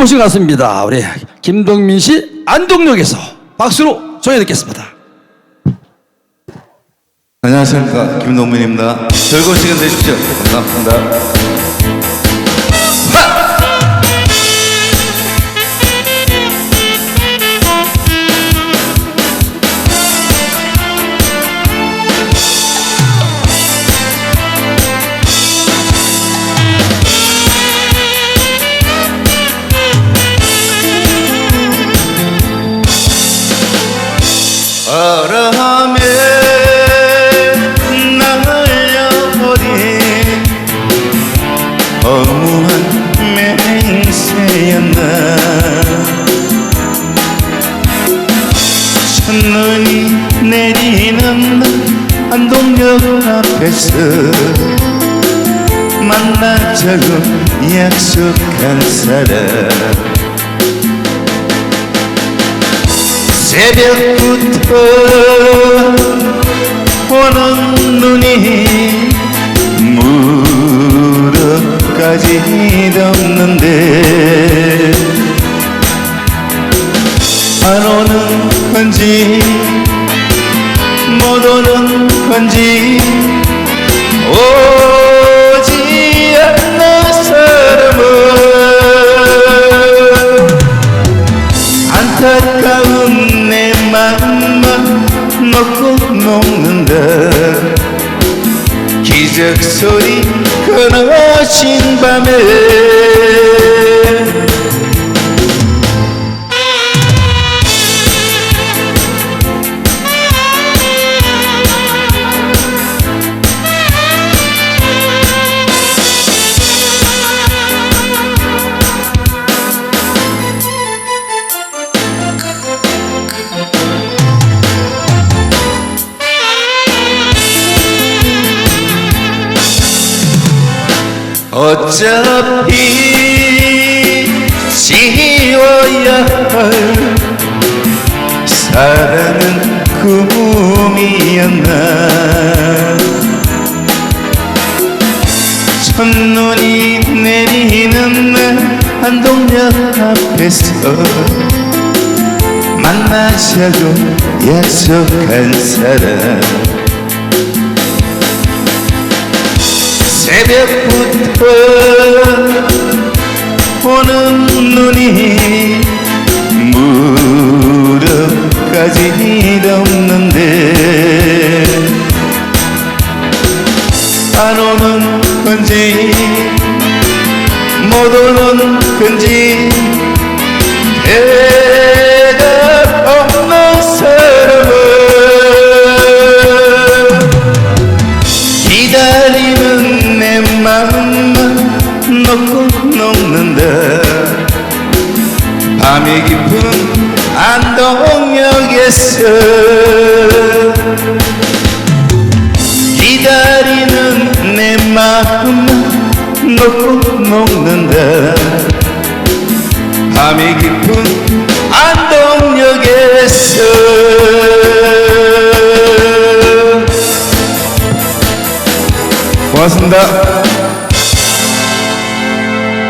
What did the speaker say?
모신 것 같습니다. 우리 김동민 씨 안동역에서 박수로 전해 듣겠습니다. 안녕하십니까 김동민입니다. 즐거운 시간 되십시오. 감사합니다. 바람에 날려버린 허무한 맹세였나. 첫눈이 내리는 날 안동역 앞에서 만나자고 약속한 사람 새벽부터 오는 눈이 무릎까지 덮는데 안 오는 건지 못 오는 건지 녹는다 기적 소리 끊어진 밤에 어차피 지워야 할 사랑은 꿈이었나? 첫눈이 내리는 날 한동역 앞에서 만나자고 약속한 사람 새벽부터 오는 눈이 무릎까지 덮는데 안 오는 건지 못 오는 건지 밤이 깊은 안동역에서 기다리는 내 마음만 놓고 녹는다 밤이 깊은 안동역에서 고맙습니다.